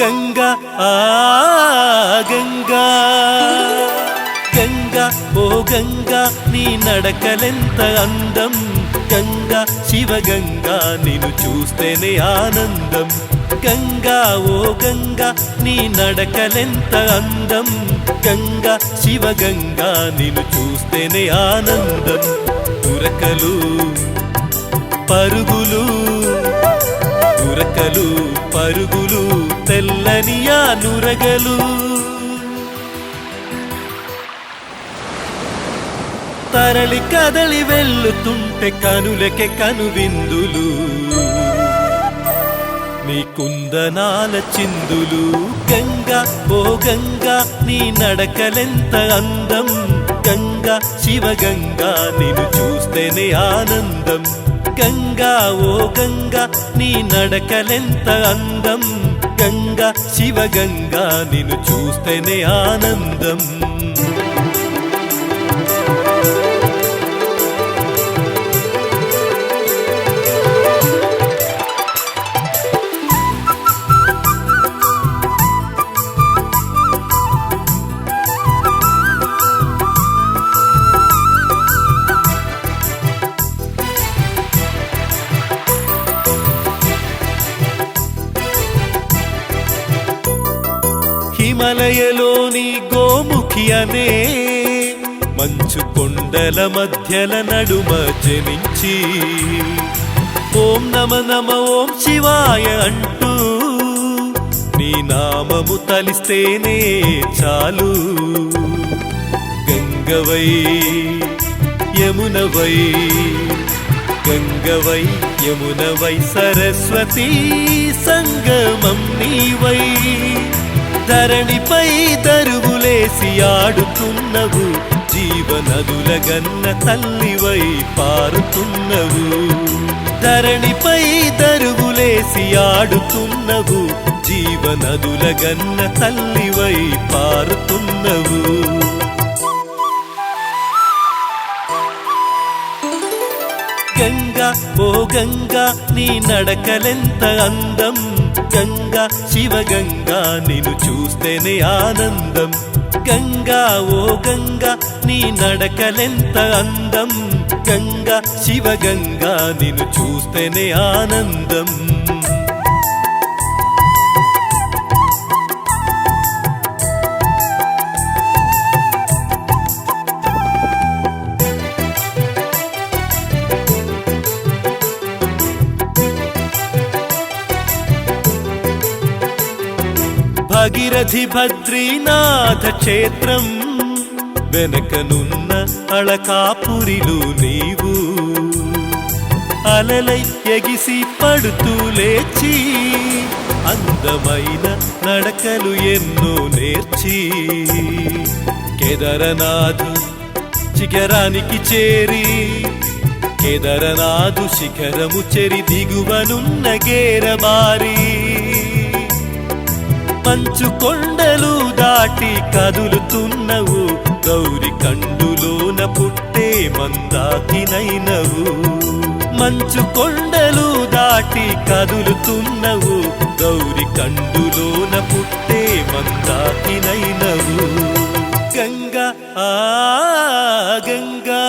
గంగా ఆ గంగా గంగా ఓ గంగా నీ నడకలెంత అందం? గంగా శివగంగా నిన్ను చూస్తేనే ఆనందం. గంగా ఓ గంగా నీ నడకలెంత అందం? గంగా శివగంగా నిన్ను చూస్తేనే ఆనందం. తురకలు పరుగులు తురకలు పరుగులు తెల్లని ఆ నురగలు. తరలి కదలి వెళ్ళుతుంటే కనులకే కనువిందులు. నీ కుందనాల చిందులు. గంగా ఓ గంగా నీ నడకలెంత అందం. గంగా శివగంగా నిన్ను చూస్తేనే ఆనందం. గంగా ఓ గంగా నీ నడకలెంత అందం. గంగా శివగంగా నిన్ను చూస్తేనే ఆనందం. హిమలయలోని గోముఖి అనే మంచు కొండల మధ్యల నడుమ జనించి ఓం నమ నమ ఓం శివాయ అంటూ నీ నామము తలిస్తేనే చాలు. గంగవై యమునవై గంగవై యమునవై సరస్వతీ సంగమం నీవై. ధరణిపై దరువులేసి ఆడుతున్నవు. జీవనదుల గన్న తల్లివై పారుతున్నవు. ధరణిపై దరువులేసి ఆడుతున్నవు. జీవనదుల గన్న తల్లివై పారుతున్నవు. గంగా ఓ గంగా నీ నడకలెంత అందం? గంగా శివగంగా నిన్ను చూస్తేనే ఆనందం. గంగా ఓ గంగా నీ నడకలెంత అందం. గంగా శివగంగా నిన్ను చూస్తేనే ఆనందం. భగీరథి భద్రీనాథ క్షేత్రం. వెనకనున్న అళకాపురిలు నీవు. అలలై ఎగిసి పడుతూ లేచి అందమైన నడకలు ఎన్నో నేర్చి. కేదరనాథు శిఖరానికి చేరి కేదరనాథు శిఖరము చెరి దిగువనున్న గేరబారీ. మంచు కొండలు దాటి కదులుతున్నవు. గౌరి కండులోన పుట్టే మందాకినైనవు. మంచు కొండలు దాటి కదులుతున్నవు. గౌరి కండులోన పుట్టే మందాకినైనవు. గంగా ఆ గంగా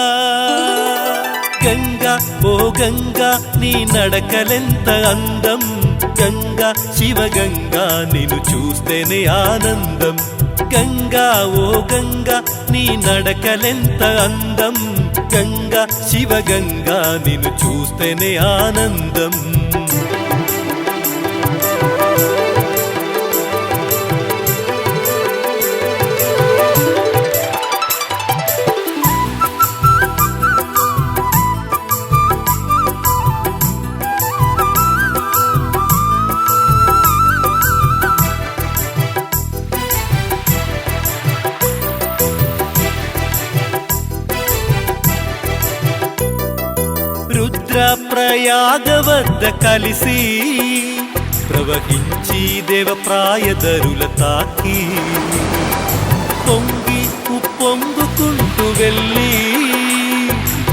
గంగా ఓ గంగా నీ నడకలెంత అందం. గంగా శివగంగా నిన్ను చూస్తేనే ఆనందం. గంగా ఓ గంగా నీ నడకలెంత అందం. గంగా శివగంగా నిన్ను చూస్తేనే ఆనందం. ప్రయాగ కలిసి ప్రవహించి దేవప్రాయదరుల తాకి పొంగి ఉప్పొంగుకుంటూ వెళ్ళి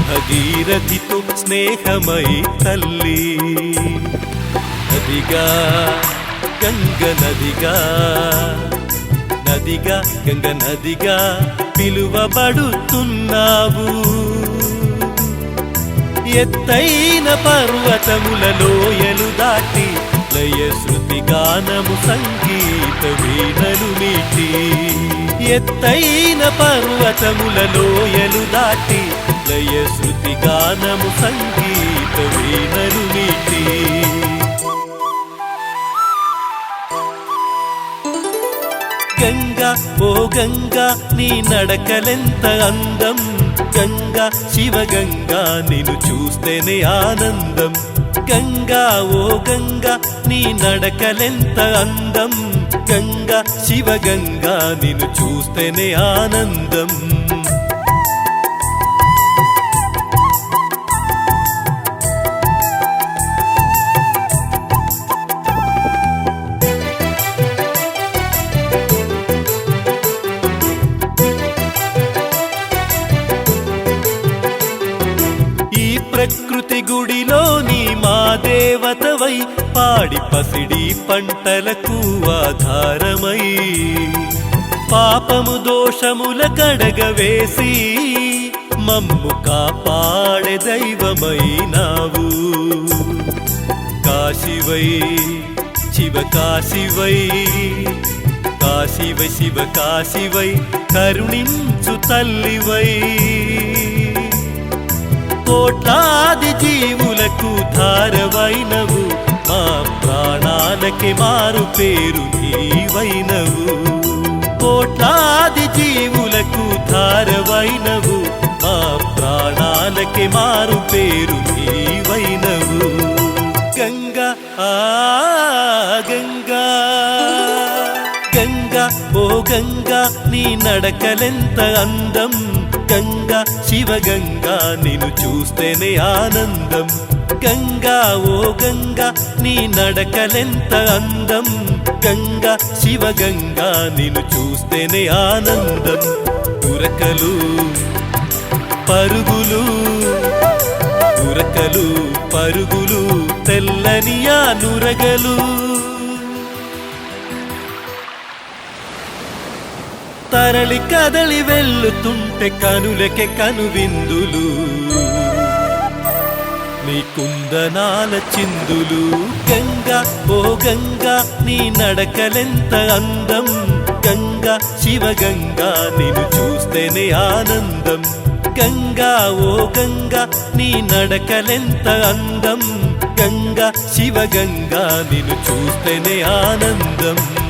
భగీరథితో స్నేహమై తల్లి. నదిగా గంగ నదిగా నదిగా గంగ నదిగా పిలువబడుతున్నావు. ఎత్తైన పర్వతముల లోయలు దాటి లయ శృతి గానము సంగీత వీణలు మీటి. ఎత్తైన పర్వతముల లోయలు దాటి లయ శృతి గానము సంగీత వీణలు మీటి. గంగా ఓ గంగా నీ నడకలెంత అందం గంగా శివగంగా నిన్ను చూస్తేనే ఆనందం. గంగా ఓ గంగా నీ నడకలెంత అందం. గంగా శివగంగా నిన్ను చూస్తేనే ఆనందం. గుడిలోని మా దేవతవై పాడి పసిడి పంటలకు ఆధారమై పాపము దోషముల కడగవేసి మమ్ము కాపాడే దైవమైనావు. కాశివై శివ కాశివై కాశివ శివ కాశివై కరుణించు తల్లివై. కోట్లాది జీవులకు ధారవైనవు. మా ప్రాణాలకి మారు పేరు నీవైనవు. కోట్లాది జీవులకు ధారవైనవు. మా ప్రాణాలకి మారు పేరు నీవైనవు. గంగా ఆ గంగా. ఓ గంగా నీ నడకలెంత అందం? గంగా శివగంగా నిన్ను చూస్తేనే ఆనందం. గంగా ఓ గంగా నీ నడకలెంత అందం? గంగా శివగంగా నిన్ను చూస్తేనే ఆనందం. ఉరకలు పరుగులు ఉరకలు పరుగులు తెల్లని ఆ నురగలు. తరలి కదలి వెళ్ళుతుంటే కనులకే కనువిందులు. నీ కుందనాల చిందులు. గంగా ఓ గంగా నీ నడకలెంత అందం. గంగా శివగంగా నిన్ను చూస్తేనే ఆనందం. గంగా ఓ గంగా నీ నడకలెంత అందం. గంగా శివగంగా నిన్ను చూస్తేనే ఆనందం.